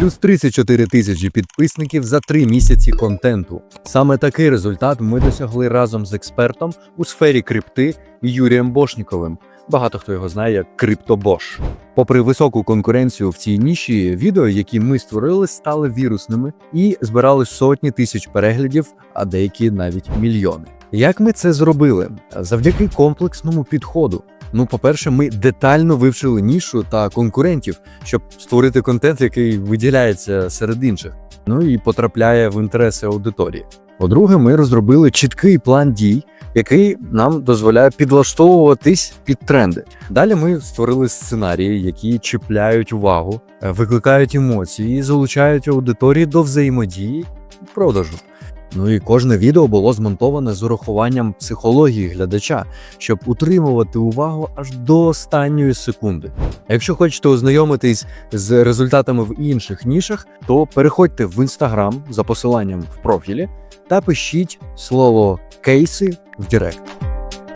плюс 34 тисячі підписників за три місяці контенту. Саме такий результат ми досягли разом з експертом у сфері крипти Юрієм Бошніковим. Багато хто його знає як Криптобош. Попри високу конкуренцію в цій ніші, відео, які ми створили, стали вірусними і збирали сотні тисяч переглядів, а деякі навіть мільйони. Як ми це зробили? Завдяки комплексному підходу. Ну, по-перше, ми детально вивчили нішу та конкурентів, щоб створити контент, який виділяється серед інших, ну і потрапляє в інтереси аудиторії. По-друге, ми розробили чіткий план дій, який нам дозволяє підлаштовуватись під тренди. Далі ми створили сценарії, які чіпляють увагу, е, викликають емоції, залучають аудиторії до взаємодії продажу. Ну і кожне відео було змонтоване з урахуванням психології глядача, щоб утримувати увагу аж до останньої секунди. Якщо хочете ознайомитись з результатами в інших нішах, то переходьте в інстаграм за посиланням в профілі та пишіть слово кейси в Директ.